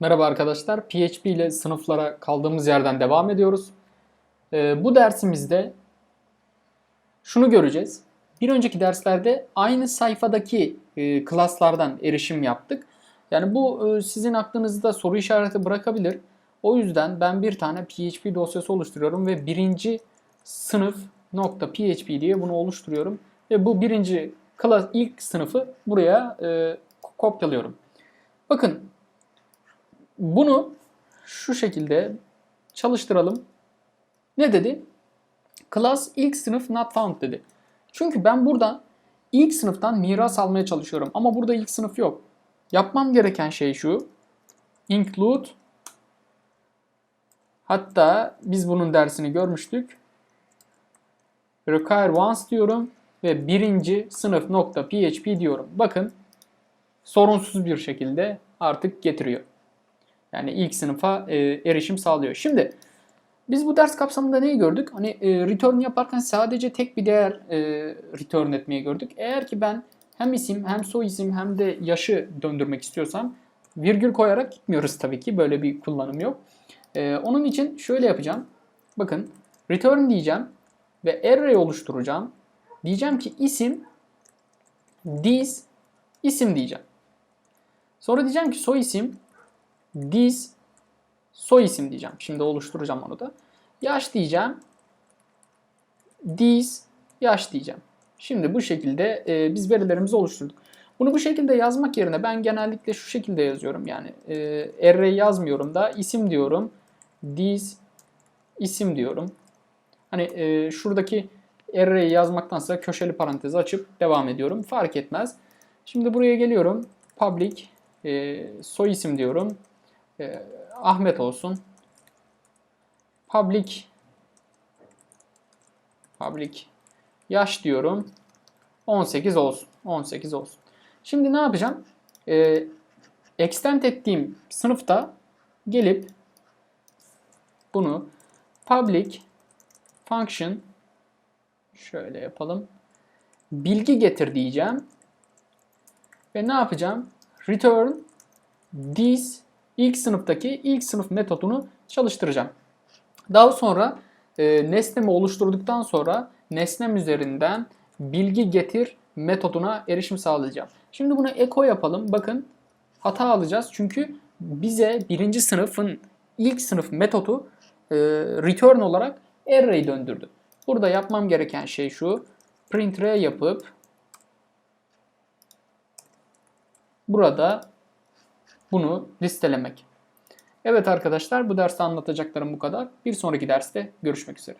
Merhaba arkadaşlar. PHP ile sınıflara kaldığımız yerden devam ediyoruz. Ee, bu dersimizde şunu göreceğiz. Bir önceki derslerde aynı sayfadaki e, klaslardan erişim yaptık. Yani bu e, sizin aklınızda soru işareti bırakabilir. O yüzden ben bir tane PHP dosyası oluşturuyorum ve birinci sınıf nokta PHP diye bunu oluşturuyorum. Ve bu birinci klas ilk sınıfı buraya e, kopyalıyorum. Bakın bunu şu şekilde çalıştıralım. Ne dedi? Class ilk sınıf not found dedi. Çünkü ben burada ilk sınıftan miras almaya çalışıyorum. Ama burada ilk sınıf yok. Yapmam gereken şey şu. Include Hatta biz bunun dersini görmüştük. Require once diyorum ve birinci sınıf nokta PHP diyorum. Bakın sorunsuz bir şekilde artık getiriyor. Yani ilk sınıfa e, erişim sağlıyor. Şimdi biz bu ders kapsamında neyi gördük? Hani e, return yaparken sadece tek bir değer e, return etmeyi gördük. Eğer ki ben hem isim hem soy isim hem de yaşı döndürmek istiyorsam virgül koyarak gitmiyoruz tabii ki. Böyle bir kullanım yok. E, onun için şöyle yapacağım. Bakın return diyeceğim ve array oluşturacağım. Diyeceğim ki isim this isim diyeceğim. Sonra diyeceğim ki soy isim this soy isim diyeceğim. Şimdi oluşturacağım onu da. Yaş diyeceğim. This yaş diyeceğim. Şimdi bu şekilde e, biz verilerimizi oluşturduk. Bunu bu şekilde yazmak yerine ben genellikle şu şekilde yazıyorum. Yani e, array yazmıyorum da isim diyorum. This isim diyorum. Hani e, şuradaki array yazmaktansa köşeli parantez açıp devam ediyorum. Fark etmez. Şimdi buraya geliyorum. Public e, soy isim diyorum. E, Ahmet olsun. Public public yaş diyorum. 18 olsun. 18 olsun. Şimdi ne yapacağım? E, extend ettiğim sınıfta gelip bunu public function şöyle yapalım. Bilgi getir diyeceğim. Ve ne yapacağım? Return this ilk sınıftaki ilk sınıf metodunu çalıştıracağım. Daha sonra e, nesnemi oluşturduktan sonra nesnem üzerinden bilgi getir metoduna erişim sağlayacağım. Şimdi buna echo yapalım. Bakın hata alacağız. Çünkü bize birinci sınıfın ilk sınıf metodu e, return olarak array döndürdü. Burada yapmam gereken şey şu. Print r yapıp burada bunu listelemek. Evet arkadaşlar bu derste anlatacaklarım bu kadar. Bir sonraki derste görüşmek üzere.